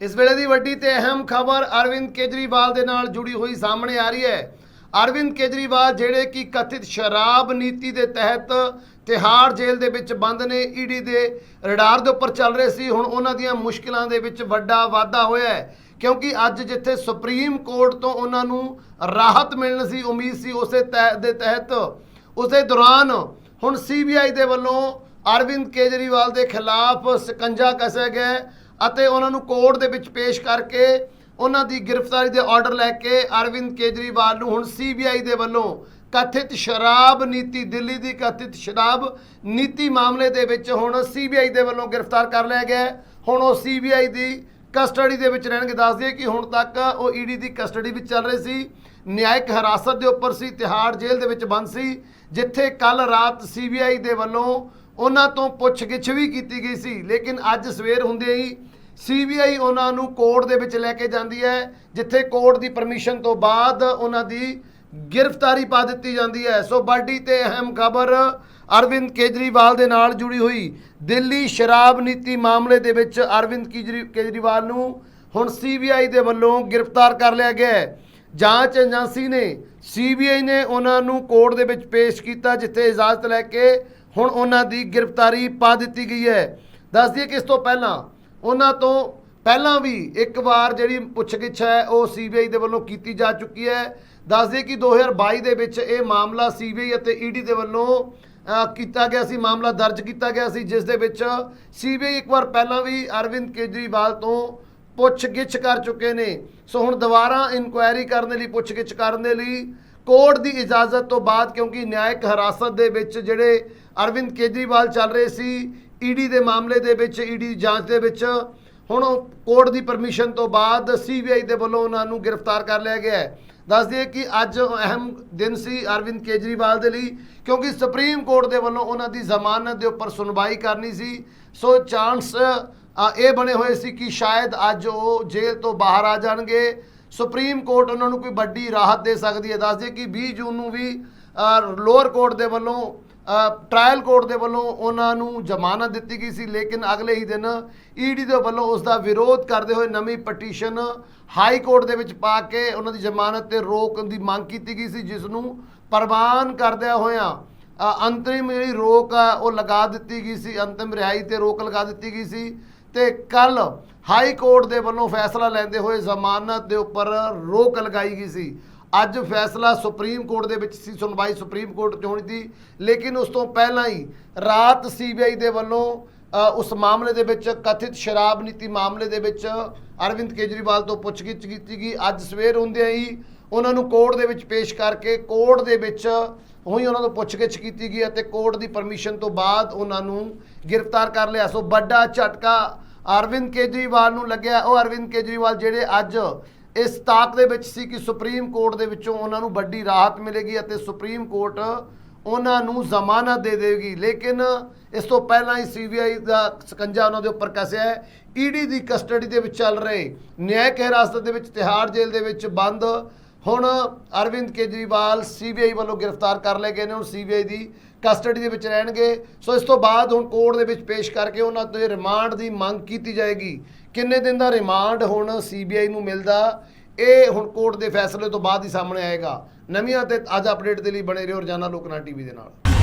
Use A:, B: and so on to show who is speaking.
A: ਇਸ ਵੇਲੇ ਦੀ ਵੱਡੀ ਤੇ ਅਹਿਮ ਖਬਰ ਅਰਵਿੰਦ ਕੇਜਰੀਵਾਲ ਦੇ ਨਾਲ ਜੁੜੀ ਹੋਈ ਸਾਹਮਣੇ ਆ ਰਹੀ ਹੈ। ਅਰਵਿੰਦ ਕੇਜਰੀਵਾਲ ਜਿਹੜੇ ਕਿ ਕਥਿਤ ਸ਼ਰਾਬ ਨੀਤੀ ਦੇ ਤਹਿਤ ਤਿਹਾੜ ਜੇਲ੍ਹ ਦੇ ਵਿੱਚ ਬੰਦ ਨੇ ਈਡੀ ਦੇ ਰਡਾਰ ਦੇ ਉੱਪਰ ਚੱਲ ਰਹੇ ਸੀ। ਹੁਣ ਉਹਨਾਂ ਦੀਆਂ ਮੁਸ਼ਕਿਲਾਂ ਦੇ ਵਿੱਚ ਵੱਡਾ ਵਾਧਾ ਹੋਇਆ ਹੈ, ਕਿਉਂਕਿ ਅੱਜ ਜਿੱਥੇ ਸੁਪਰੀਮ ਕੋਰਟ ਤੋਂ ਉਹਨਾਂ ਨੂੰ ਰਾਹਤ ਮਿਲਣ ਸੀ ਉਮੀਦ ਸੀ, ਉਸੇ ਤਹਿ, ਦੇ ਤਹਿਤ ਉਸੇ ਦੌਰਾਨ ਹੁਣ ਸੀਬੀਆਈ ਦੇ ਵੱਲੋਂ ਅਰਵਿੰਦ ਕੇਜਰੀਵਾਲ ਦੇ ਖਿਲਾਫ ਸਕੰਜਾ ਕੱਸਿਆ ਗਿਆ ਅਤੇ ਉਹਨਾਂ ਨੂੰ ਕੋਰਟ ਦੇ ਵਿੱਚ ਪੇਸ਼ ਕਰਕੇ ਉਹਨਾਂ ਦੀ ਗ੍ਰਿਫਤਾਰੀ ਦੇ ਆਰਡਰ ਲੈ ਕੇ ਅਰਵਿੰਦ ਕੇਜਰੀਵਾਲ ਨੂੰ ਹੁਣ ਸੀਬੀਆਈ ਦੇ ਵੱਲੋਂ ਕਥਿਤ ਸ਼ਰਾਬ ਨੀਤੀ, ਦਿੱਲੀ ਦੀ ਕਥਿਤ ਸ਼ਰਾਬ ਨੀਤੀ ਮਾਮਲੇ ਦੇ ਵਿੱਚ ਹੁਣ ਸੀਬੀਆਈ ਦੇ ਵੱਲੋਂ ਗ੍ਰਿਫਤਾਰ ਕਰ ਲਿਆ ਗਿਆ ਹੁਣ ਉਹ ਸੀਬੀਆਈ ਦੀ ਕਸਟਡੀ ਦੇ ਵਿੱਚ ਰਹਿਣਗੇ। ਦੱਸ ਦਈਏ ਕਿ ਹੁਣ ਤੱਕ ਉਹ ਈਡੀ ਦੀ ਕਸਟਡੀ ਵਿੱਚ ਚੱਲ ਰਹੇ ਸੀ। ਨਿਆਇਕ ਹਿਰਾਸਤ ਦੇ ਉੱਪਰ ਸੀ, ਤਿਹਾੜ ਜੇਲ੍ਹ ਦੇ ਵਿੱਚ ਬੰਦ ਸੀ, ਜਿੱਥੇ ਕੱਲ ਰਾਤ ਸੀਬੀਆਈ ਦੇ ਵੱਲੋਂ ਉਹਨਾਂ ਤੋਂ ਪੁੱਛਗਿੱਛ ਵੀ ਕੀਤੀ ਗਈ ਸੀ। ਲੇਕਿਨ ਅੱਜ ਸਵੇਰ ਹੁੰਦੇ ਹੀ ਸੀਬੀਆਈ ਉਹਨਾਂ ਨੂੰ ਕੋਰਟ ਦੇ ਵਿੱਚ ਲੈ ਕੇ ਜਾਂਦੀ ਹੈ, ਜਿੱਥੇ ਕੋਰਟ ਦੀ ਪਰਮਿਸ਼ਨ ਤੋਂ ਬਾਅਦ ਉਹਨਾਂ ਦੀ ਗ੍ਰਿਫਤਾਰੀ ਪਾ ਦਿੱਤੀ ਜਾਂਦੀ ਹੈ। ਸੋ ਵੱਡੀ ਤੇ ਅਹਿਮ ਖਬਰ ਅਰਵਿੰਦ ਕੇਜਰੀਵਾਲ ਦੇ ਨਾਲ ਜੁੜੀ ਹੋਈ ਦਿੱਲੀ ਸ਼ਰਾਬ ਨੀਤੀ ਮਾਮਲੇ ਦੇ ਵਿੱਚ ਅਰਵਿੰਦ ਕੇਜਰੀ- ਕੇਜਰੀਵਾਲ ਨੂੰ ਹੁਣ ਸੀਬੀਆਈ ਦੇ ਵੱਲੋਂ ਗ੍ਰਿਫਤਾਰ ਕਰ ਲਿਆ ਗਿਆ ਹੈ। ਜਾਂਚ ਏਜੰਸੀ ਨੇ ਸੀਬੀਆਈ ਨੇ ਉਹਨਾਂ ਨੂੰ ਕੋਰਟ ਦੇ ਵਿੱਚ ਪੇਸ਼ ਕੀਤਾ, ਜਿੱਥੇ ਇਜਾਜ਼ਤ ਲੈ ਕੇ ਹੁਣ ਉਹਨਾਂ ਦੀ ਗ੍ਰਿਫਤਾਰੀ ਪਾ ਦਿੱਤੀ ਗਈ ਹੈ। ਦੱਸ ਦਈਏ ਕਿ ਇਸ ਤੋਂ ਪਹਿਲਾਂ ਉਹਨਾਂ ਤੋਂ ਪਹਿਲਾਂ ਵੀ ਇੱਕ ਵਾਰ ਜਿਹੜੀ ਪੁੱਛਗਿੱਛ ਹੈ, ਉਹ ਸੀਬੀਆਈ ਦੇ ਵੱਲੋਂ ਕੀਤੀ ਜਾ ਚੁੱਕੀ ਹੈ। ਦੱਸ ਦਈਏ ਕਿ 2022 ਦੇ ਵਿੱਚ ਇਹ ਮਾਮਲਾ ਸੀਬੀਆਈ ਅਤੇ ਈਡੀ ਦੇ ਵੱਲੋਂ ਕੀਤਾ ਗਿਆ ਸੀ, ਮਾਮਲਾ ਦਰਜ ਕੀਤਾ ਗਿਆ ਸੀ, ਜਿਸ ਦੇ ਵਿੱਚ ਸੀਬੀਆਈ ਇੱਕ ਵਾਰ ਪਹਿਲਾਂ ਵੀ ਅਰਵਿੰਦ ਕੇਜਰੀਵਾਲ ਤੋਂ ਪੁੱਛਗਿੱਛ ਕਰ ਚੁੱਕੇ ਨੇ। ਸੋ ਹੁਣ ਦੁਬਾਰਾ ਇਨਕੁਆਇਰੀ ਕਰਨ ਦੇ ਲਈ, ਪੁੱਛਗਿੱਛ ਕਰਨ ਦੇ ਲਈ ਕੋਰਟ ਦੀ ਇਜਾਜ਼ਤ ਤੋਂ ਬਾਅਦ, ਕਿਉਂਕਿ ਨਿਆਇਕ ਹਿਰਾਸਤ ਦੇ ਵਿੱਚ ਜਿਹੜੇ ਅਰਵਿੰਦ ਕੇਜਰੀਵਾਲ ਚੱਲ ਰਹੇ ਸੀ ਈਡੀ ਦੇ ਮਾਮਲੇ ਦੇ ਵਿੱਚ ਈਡੀ ਜਾਂਚ ਦੇ ਵਿੱਚ ਹੁਣ ਕੋਰਟ ਦੀ ਪਰਮਿਸ਼ਨ ਤੋਂ ਬਾਅਦ ਸੀਬੀਆਈ ਦੇ ਵੱਲੋਂ ਉਹਨਾਂ ਨੂੰ ਗ੍ਰਿਫਤਾਰ ਕਰ ਲਿਆ ਗਿਆ ਹੈ। ਦੱਸ ਦਈਏ ਕਿ ਅੱਜ ਅਹਿਮ ਦਿਨ ਸੀ ਅਰਵਿੰਦ ਕੇਜਰੀਵਾਲ ਦੇ ਲਈ, ਕਿਉਂਕਿ ਸੁਪਰੀਮ ਕੋਰਟ ਦੇ ਵੱਲੋਂ ਉਹਨਾਂ ਦੀ ਜ਼ਮਾਨਤ ਦੇ ਉੱਪਰ ਸੁਣਵਾਈ ਕਰਨੀ ਸੀ। ਸੋ ਚਾਂਸ ਇਹ ਬਣੇ ਹੋਏ ਸੀ ਕਿ ਸ਼ਾਇਦ ਅੱਜ ਉਹ ਜੇਲ੍ਹ ਤੋਂ ਬਾਹਰ ਆ ਜਾਣਗੇ। ਸੁਪਰੀਮ ਕੋਰਟ ਉਹਨਾਂ ਨੂੰ ਕੋਈ ਵੱਡੀ ਰਾਹਤ ਦੇ ਸਕਦੀ ਹੈ। ਦੱਸ ਦਈਏ ਕਿ 20 ਜੂਨ ਨੂੰ ਵੀ ਲੋਅਰ ਕੋਰਟ ਦੇ ਵੱਲੋਂ ਟ੍ਰਾਇਲ ਕੋਰਟ ਦੇ ਵੱਲੋਂ ਉਹਨਾਂ ਨੂੰ ਜ਼ਮਾਨਤ ਦਿੱਤੀ ਗਈ ਸੀ, ਲੇਕਿਨ ਅਗਲੇ ਹੀ ਦਿਨ ਈਡੀ ਦੇ ਵੱਲੋਂ ਉਸ ਦਾ ਵਿਰੋਧ ਕਰਦੇ ਹੋਏ ਨਵੀਂ ਪਟੀਸ਼ਨ ਹਾਈ ਕੋਰਟ ਦੇ ਵਿੱਚ ਪਾ ਕੇ ਉਹਨਾਂ ਦੀ ਜ਼ਮਾਨਤ ਤੇ ਰੋਕ ਦੀ ਮੰਗ ਕੀਤੀ ਗਈ ਸੀ, ਜਿਸ ਨੂੰ ਪ੍ਰਵਾਨ ਕਰਦਿਆਂ ਹੋਇਆਂ ਅੰਤਰਿਮ ਜਿਹੜੀ ਰੋਕ ਆ, ਉਹ ਲਗਾ ਦਿੱਤੀ ਗਈ ਸੀ, ਅੰਤਿਮ ਰਿਹਾਈ ਤੇ ਰੋਕ ਲਗਾ ਦਿੱਤੀ ਗਈ ਸੀ। ਤੇ ਕੱਲ ਹਾਈ ਕੋਰਟ ਦੇ ਵੱਲੋਂ ਫੈਸਲਾ ਲੈਂਦੇ ਹੋਏ ਜ਼ਮਾਨਤ ਦੇ ਉੱਪਰ ਰੋਕ ਲਗਾਈ ਗਈ ਸੀ। ਅੱਜ ਫੈਸਲਾ ਸੁਪਰੀਮ ਕੋਰਟ ਦੇ ਵਿੱਚ ਸੀ, ਸੁਣਵਾਈ ਸੁਪਰੀਮ ਕੋਰਟ 'ਚ ਹੋਣੀ ਸੀ। ਲੇਕਿਨ ਉਸ ਤੋਂ ਪਹਿਲਾਂ ਹੀ ਰਾਤ ਸੀਬੀਆਈ ਦੇ ਵੱਲੋਂ ਉਸ ਮਾਮਲੇ ਦੇ ਵਿੱਚ ਕਥਿਤ ਸ਼ਰਾਬ ਨੀਤੀ ਮਾਮਲੇ ਦੇ ਵਿੱਚ ਅਰਵਿੰਦ ਕੇਜਰੀਵਾਲ ਤੋਂ ਪੁੱਛਗਿੱਛ ਕੀਤੀ ਗਈ। ਅੱਜ ਸਵੇਰ ਹੁੰਦਿਆਂ ਹੀ ਉਹਨਾਂ ਨੂੰ ਕੋਰਟ ਦੇ ਵਿੱਚ ਪੇਸ਼ ਕਰਕੇ ਕੋਰਟ ਦੇ ਵਿੱਚ ਉਹੀ ਉਹਨਾਂ ਤੋਂ ਪੁੱਛਗਿੱਛ ਕੀਤੀ ਗਈ ਅਤੇ ਕੋਰਟ ਦੀ ਪਰਮਿਸ਼ਨ ਤੋਂ ਬਾਅਦ ਉਹਨਾਂ ਨੂੰ ਗ੍ਰਿਫਤਾਰ ਕਰ ਲਿਆ। ਸੋ ਵੱਡਾ ਝਟਕਾ ਅਰਵਿੰਦ ਕੇਜਰੀਵਾਲ ਨੂੰ ਲੱਗਿਆ। ਉਹ ਅਰਵਿੰਦ ਕੇਜਰੀਵਾਲ ਜਿਹੜੇ ਅੱਜ ਇਸ ਤਾਕ ਦੇ ਵਿੱਚ ਸੀ ਕਿ ਸੁਪਰੀਮ ਕੋਰਟ ਦੇ ਵਿੱਚੋਂ ਉਹਨਾਂ ਨੂੰ ਵੱਡੀ ਰਾਹਤ ਮਿਲੇਗੀ ਅਤੇ ਸੁਪਰੀਮ ਕੋਰਟ ਉਹਨਾਂ ਨੂੰ ਜ਼ਮਾਨਤ ਦੇ ਦੇਵੇਗੀ। ਲੇਕਿਨ ਇਸ ਤੋਂ ਪਹਿਲਾਂ ਹੀ ਸੀਬੀਆਈ ਦਾ ਸਕੰਜਾ ਉਹਨਾਂ ਦੇ ਉੱਪਰ ਕੱਸਿਆ ਹੈ। ਈਡੀ ਦੀ ਕਸਟਡੀ ਦੇ ਵਿੱਚ ਚੱਲ ਰਹੇ ਨਿਆਇਕ ਹਿਰਾਸਤ ਦੇ ਵਿੱਚ ਤਿਹਾੜ ਜੇਲ੍ਹ ਦੇ ਵਿੱਚ ਬੰਦ ਹੁਣ ਅਰਵਿੰਦ ਕੇਜਰੀਵਾਲ ਸੀਬੀਆਈ ਵੱਲੋਂ ਗ੍ਰਿਫਤਾਰ ਕਰ ਲਏ ਗਏ ਨੇ, ਹੁਣ ਸੀਬੀਆਈ ਦੀ ਕਸਟਡੀ ਦੇ ਵਿੱਚ ਰਹਿਣਗੇ। ਸੋ ਇਸ ਤੋਂ ਬਾਅਦ ਹੁਣ ਕੋਰਟ ਦੇ ਵਿੱਚ ਪੇਸ਼ ਕਰਕੇ ਉਹਨਾਂ ਤੋਂ ਰਿਮਾਂਡ ਦੀ ਮੰਗ ਕੀਤੀ ਜਾਏਗੀ। ਕਿੰਨੇ ਦਿਨ ਦਾ ਰਿਮਾਂਡ ਹੁਣ ਸੀਬੀਆਈ ਨੂੰ ਮਿਲਦਾ, ਇਹ ਹੁਣ ਕੋਰਟ ਦੇ ਫੈਸਲੇ ਤੋਂ ਬਾਅਦ ਹੀ ਸਾਹਮਣੇ ਆਏਗਾ। ਨਵੀਆਂ ਤੇ ਅੱਜ ਅਪਡੇਟ ਦੇ ਲਈ ਬਣੇ ਰਹੋ ਰੋਜ਼ਾਨਾ ਲੋਕਨਾ ਟੀਵੀ ਦੇ ਨਾਲ।